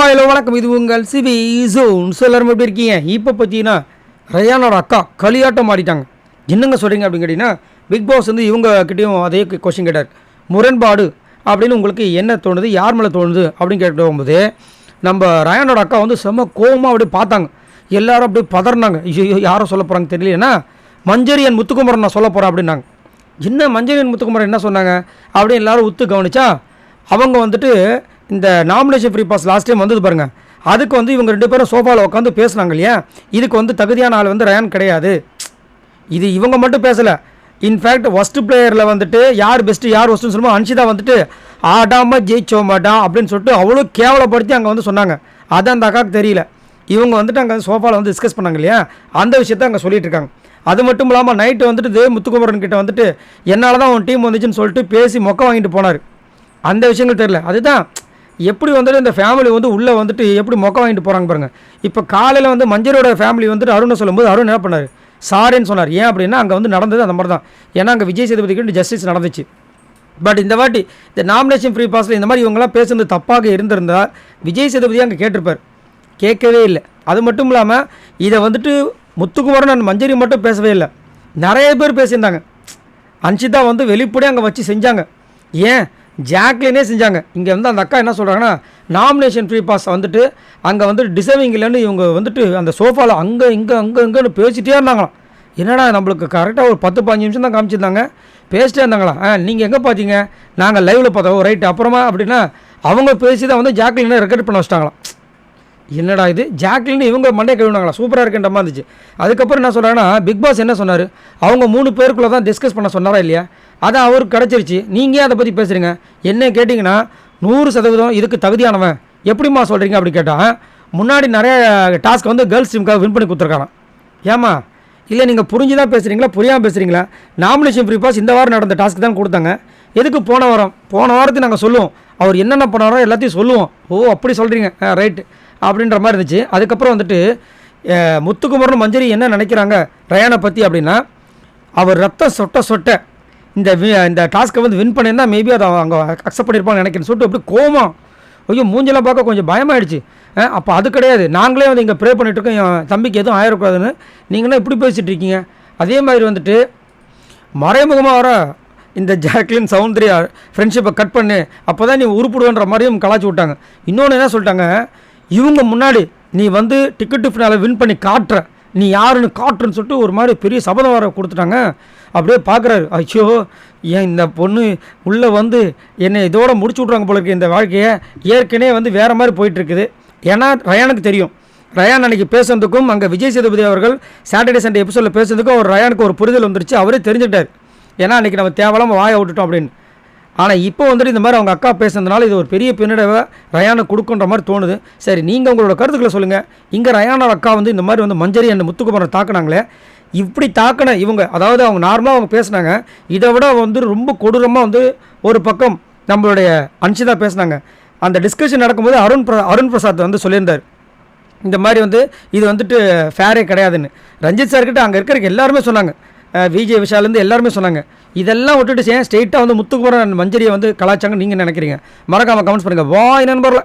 Hello வணக்கம். இது உங்கள் சிவி ஜோன். எல்லாரும் எப்படி இருக்கீங்க? இப்போ பார்த்தீங்கன்னா ரயானோட அக்கா களியாட்டம் ஆடிட்டாங்க. என்னங்க சொல்கிறீங்க அப்படின்னு கேட்டிங்கன்னா பிக் பாஸ் வந்து இவங்க கிட்டேயும் அதே கொஷின் கேட்டார். முரண்பாடு அப்படின்னு உங்களுக்கு என்ன தோணுது? யார் மேலே தோணுது? அப்படின்னு கேட்டு போகும்போது நம்ம ரயானோட அக்கா வந்து செம்ம கோவமாக அப்படியே பார்த்தாங்க. எல்லாரும் அப்படியே பதறினாங்க. ஐயோ யாரோ சொல்ல போகிறாங்க தெரியலன்னா மஞ்சரியன் முத்துக்குமரன் நான் சொல்ல போகிறேன் அப்படின்னாங்க. என்ன மஞ்சரியன் முத்துக்குமரன் என்ன சொன்னாங்க? அப்படின்னு எல்லாரும் உத்து கவனிச்சா அவங்க வந்துட்டு இந்த nomination free pass last time வந்தது பாருங்கள் அதுக்கு வந்து இவங்க ரெண்டு பேரும் சோஃபாவில் உட்காந்து பேசுனாங்க இல்லையா? இதுக்கு வந்து தகுதியான ஆள் வந்து ரயான் கிடையாது. இது இவங்க மட்டும் பேசலை. இன்ஃபேக்ட் ஃபஸ்ட்டு பிளேயரில் வந்துட்டு யார் பெஸ்ட்டு யார் ஒஸ்ட்டுன்னு சொல்லுமோ அன்ஷிதா வந்துட்டு ஆடாமல் ஜெயிச்சோ மாட்டா அப்படின்னு சொல்லிட்டு அவ்வளோ கேவலப்படுத்தி அங்கே வந்து சொன்னாங்க. அது அந்த அக்காவுக்கு தெரியல. இவங்க வந்துட்டு அங்கே சோஃபாவில் வந்து டிஸ்கஸ் பண்ணாங்க இல்லையா? அந்த விஷயத்த அங்கே சொல்லிட்டு இருக்காங்க. அது மட்டும் இல்லாமல் நைட்டு வந்துட்டு தேவ் முத்துக்குமரன் கிட்ட வந்துட்டு என்னால் தான் உன் டீம் வந்துச்சுன்னு சொல்லிட்டு பேசி மொக்க வாங்கிட்டு போனார். அந்த விஷயங்கள் தெரியல. அதுதான் எப்படி வந்துட்டு இந்த ஃபேமிலி வந்து உள்ளே வந்துட்டு எப்படி மொக்க வாங்கிட்டு போகிறாங்க பாருங்க. இப்போ காலையில் வந்து மஞ்சரோட ஃபேமிலி வந்துட்டு அருணை சொல்லும்போது அருண் என்ன பண்ணார்? சாரின்னு சொன்னார். ஏன் அப்படின்னா அங்கே வந்து நடந்தது அந்த மாதிரி தான் ஏன்னா அங்கே விஜய் சேதுபதிக்கு ஜஸ்டிஸ் நடந்துச்சு. பட் இந்த வாட்டி இந்த நாமினேஷன் ஃப்ரீ பாஸில் இந்த மாதிரி இவங்கெல்லாம் பேசுனது தப்பாக இருந்திருந்தால் விஜய் சேதுபதி அங்கே கேட்டிருப்பார். கேட்கவே இல்லை. அது மட்டும் இல்லாமல் இதை வந்துட்டு முத்துக்குமரன் அண்ட் மஞ்சரி மட்டும் பேசவே இல்லை. நிறைய பேர் பேசியிருந்தாங்க. அன்ஷிதா வந்து வெளிப்படையாக அங்கே வச்சு செஞ்சாங்க. ஏன்? ஜாக்லினே செஞ்சாங்க. இங்கே வந்து அந்த அக்கா என்ன சொல்கிறாங்கன்னா நாமினேஷன் ஃப்ரீ பாஸ் வந்துட்டு அங்கே வந்துட்டு டிசர்விங் இல்லைன்னு இவங்க வந்துட்டு அந்த சோஃபாவில் அங்கே இங்கே அங்கே இங்கேன்னு பேசிட்டே இருந்தாங்களாம். என்னடா நம்மளுக்கு கரெக்டாக ஒரு பத்து பாஞ்சு நிமிஷம் தான் காமிச்சிருந்தாங்க. பேசிட்டே இருந்தாங்களா ஆ நீங்கள் எங்கே பார்த்தீங்க நாங்கள் லைவில் பார்த்தோம். ரைட் அப்புறமா அப்படின்னா அவங்க பேசி தான் வந்து ஜாக்லினை ரெக்கார்ட் பண்ண வச்சிட்டாங்களாம். என்னடா இது? ஜாக்லின் இவங்க மண்டே கழுவினாங்களா? சூப்பராக இருக்குன்ற மாதிரி இருந்துச்சு. அதுக்கப்புறம் என்ன சொல்கிறாங்கன்னா பிக் பாஸ் என்ன சொன்னார்? அவங்க மூணு பேருக்குள்ளே தான் டிஸ்கஸ் பண்ண சொன்னாரா இல்லையா? அது அவருக்கு கிடச்சிருச்சு. நீங்கள் ஏன் அதை பற்றி பேசுகிறீங்க என்ன கேட்டிங்கன்னா நூறு சதவீதம் இதுக்கு தகுதியானவன். எப்படிம்மா சொல்கிறீங்க அப்படி கேட்டால் முன்னாடி நிறைய டாஸ்க் வந்து கேர்ள்ஸ் டீமுக்காக வின் பண்ணி கொடுத்துருக்காராம் ஏமா இல்லை நீங்கள் புரிஞ்சு தான் பேசுகிறீங்களா புரியாமல் பேசுகிறீங்களா நாமினேஷன் ஃப்ரீ பாஸ் இந்த வாரம் நடந்த டாஸ்க் தான் கொடுத்தாங்க. எதுக்கு போன வாரம்? போன வாரத்தை நாங்கள் சொல்லுவோம். அவர் என்னென்ன பண்ணாரோ எல்லாத்தையும் சொல்லுவோம். ஓ அப்படி சொல்கிறீங்க ஆ ரைட்டு அப்படின்ற மாதிரி இருந்துச்சு. அதுக்கப்புறம் வந்துட்டு முத்துக்குமரன் மஞ்சரி என்ன நினைக்கிறாங்க? ரயானை பற்றி அப்படின்னா அவர் ரத்தம் சொட்ட சொட்ட இந்த வி- இந்த டாஸ்க்கை வந்து வின் பண்ணியிருந்தா மேபி அதை அவங்க அக்செப்ட் பண்ணியிருப்பாங்கன்னு நினைக்கிறேன். சொல்லிட்டு அப்படி கோவம் ஐயோ மூஞ்செல்லாம் பார்க்க கொஞ்சம் பயமாயிடுச்சு. அப்போ அது கிடையாது. நாங்களே வந்து இங்கே ப்ரே பண்ணிகிட்ருக்கோம் இருக்கோம். என் தம்பிக்கு எதுவும் ஆயிடக்கூடாதுன்னு நீங்களாம் இப்படி பேசிகிட்டு இருக்கீங்க. அதே மாதிரி வந்துட்டு மறைமுகமாக வர இந்த ஜாக்லின் சௌந்தர்யா ஃப்ரெண்ட்ஷிப்பை கட் பண்ணு அப்போ தான் நீ உருப்பிடுவன்ற மாதிரியும் கலாச்சி விட்டாங்க. இன்னொன்று என்ன சொல்லிட்டாங்க? இவங்க முன்னாடி நீ வந்து டிக்கெட் ஃபினால வின் பண்ணி காட்டுற. நீ யாருன்னு காட்டுறன்னு சொல்லிட்டு ஒரு மாதிரி பெரிய சபதம் வர கொடுத்துட்டாங்க. அப்படியே பார்க்குறாரு ஐயோ ஏன் இந்த பொண்ணு உள்ளே வந்து என்னை இதோட முடிச்சு விட்றாங்க போல இருக்கு இந்த வாழ்க்கையை. ஏற்கனவே வந்து வேறு மாதிரி போயிட்டுருக்குது. ஏன்னா ரயானுக்கு தெரியும். ரயான் அன்னைக்கு பேசுனதுக்கும் அங்கே விஜய் சேதுபதி அவர்கள் சாட்டர்டே சண்டே எபிசோடில் பேசுனதுக்கும் அவர் ரயானுக்கு ஒரு புரிதல் வந்துருச்சு. அவரே தெரிஞ்சுக்கிட்டார். ஏன்னா அன்றைக்கி நம்ம தேவலாமல் வாயை விட்டுட்டோம் அப்படின்னு. ஆனால் இப்போ வந்துட்டு இந்த மாதிரி அவங்க அக்கா பேசுனதுனால இது ஒரு பெரிய பின்னடைவை ரயானை கொடுக்குன்ற மாதிரி தோணுது. சரி நீங்கள் உங்களோட கருத்துக்களை சொல்லுங்கள் இங்கே ரயானோட அக்கா வந்து இந்த மாதிரி வந்து மஞ்சரி அந்த முத்துக்குமரன் தாக்குனாங்களே. இப்படி தாக்கின இவங்க அதாவது அவங்க நார்மலாக அவங்க பேசுனாங்க. இதை விட வந்து ரொம்ப கொடூரமாக வந்து ஒரு பக்கம் நம்மளுடைய அன்ஷிதா பேசுனாங்க. அந்த டிஸ்கஷன் நடக்கும்போது அருண் பிர அருண் பிரசாத் வந்து சொல்லியிருந்தார். இந்த மாதிரி வந்து இது வந்துட்டு ஃபேரே கிடையாதுன்னு. ரஞ்சித் சார்கிட்ட அங்கே இருக்கிற எல்லாருமே சொன்னாங்க. விஜய் விஷாலேருந்து எல்லாருமே சொன்னாங்க. இதெல்லாம் விட்டுட்டு ஏன் ஸ்ட்ரெயிட்டாக வந்து முத்துக்குமரன் மஞ்சரியை வந்து கலாச்சாங்க நீங்கள் நினைக்கிறீங்க? மறக்காமல் கமெண்ட்ஸ் பண்ணுங்கள் வாய் நண்பர்ல